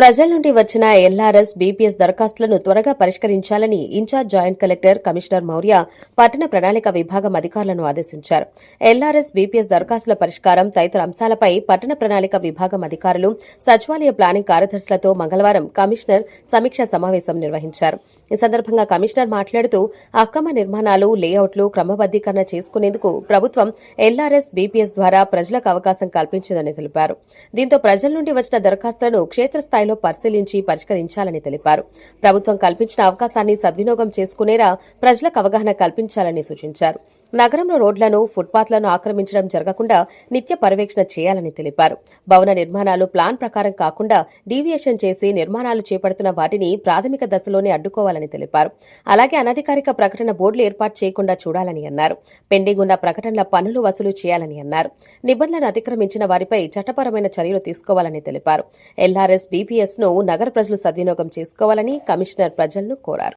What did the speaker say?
ప్రజల నుండి వచ్చిన ఎల్ఆర్ఎస్ బీపీఎస్ దరఖాస్తులను త్వరగా పరిష్కరించాలని incharge joint collector commissioner Maurya పట్టణ ప్రణాళిక విభాగం అధికారులను ఆదేశించారు. ఎల్ఆర్ఎస్ బీపీఎస్ దరఖాస్తుల పరిష్కారం తదితర అంశాలపై పట్టణ ప్రణాళిక విభాగం అధికారులు సచివాలయ ప్లానింగ్ కార్యదర్శులతో మంగళవారం కమిషనర్ సమీక్షా సమావేశం నిర్వహించారు. ఈ సందర్భంగా కమిషనర్ మాట్లాడుతూ అక్రమ నిర్మాణాలు లేఅవుట్లు క్రమబద్దీకరణ చేసుకునేందుకు ప్రభుత్వం ఎల్ఆర్ఎస్ బీపీఎస్ ద్వారా ప్రజలకు అవకాశం కల్పించిందని తెలిపారు. దీంతో ప్రజల నుండి వచ్చిన దరఖాస్తులను క్షేత్రస్థాయిలో పరిశీలించి పరిష్కరించాలని తెలిపారు. ప్రభుత్వం కల్పించిన అవకాశాన్ని సద్వినియోగం చేసుకునేలా ప్రజలకు అవగాహన కల్పించాలని సూచించారు. నగరంలో రోడ్లను ఫుట్పాత్లను ఆక్రమించడం జరగకుండా నిత్య పర్యవేక్షణ చేయాలని తెలిపారు. భవన నిర్మాణాలు ప్లాన్ ప్రకారం కాకుండా డీవియేషన్ చేసి నిర్మాణాలు చేపడుతున్న వాటిని ప్రాథమిక దశలోనే అడ్డుకోవాలని తెలిపారు. అలాగే అనధికారిక ప్రకటన బోర్డులు ఏర్పాటు చేయకుండా చూడాలని అన్నారు. పెండింగ్ ఉన్న ప్రకటనల పన్నులు వసూలు చేయాలని అన్నారు. నిబంధనలు అతిక్రమించిన వారిపై చట్టపరమైన చర్యలు తీసుకోవాలని తెలిపారు. ఎల్ఆర్ఎస్ బీపీఎస్ ను నగర ప్రజలు సద్వినియోగం చేసుకోవాలని కమిషనర్ ప్రజలను కోరారు.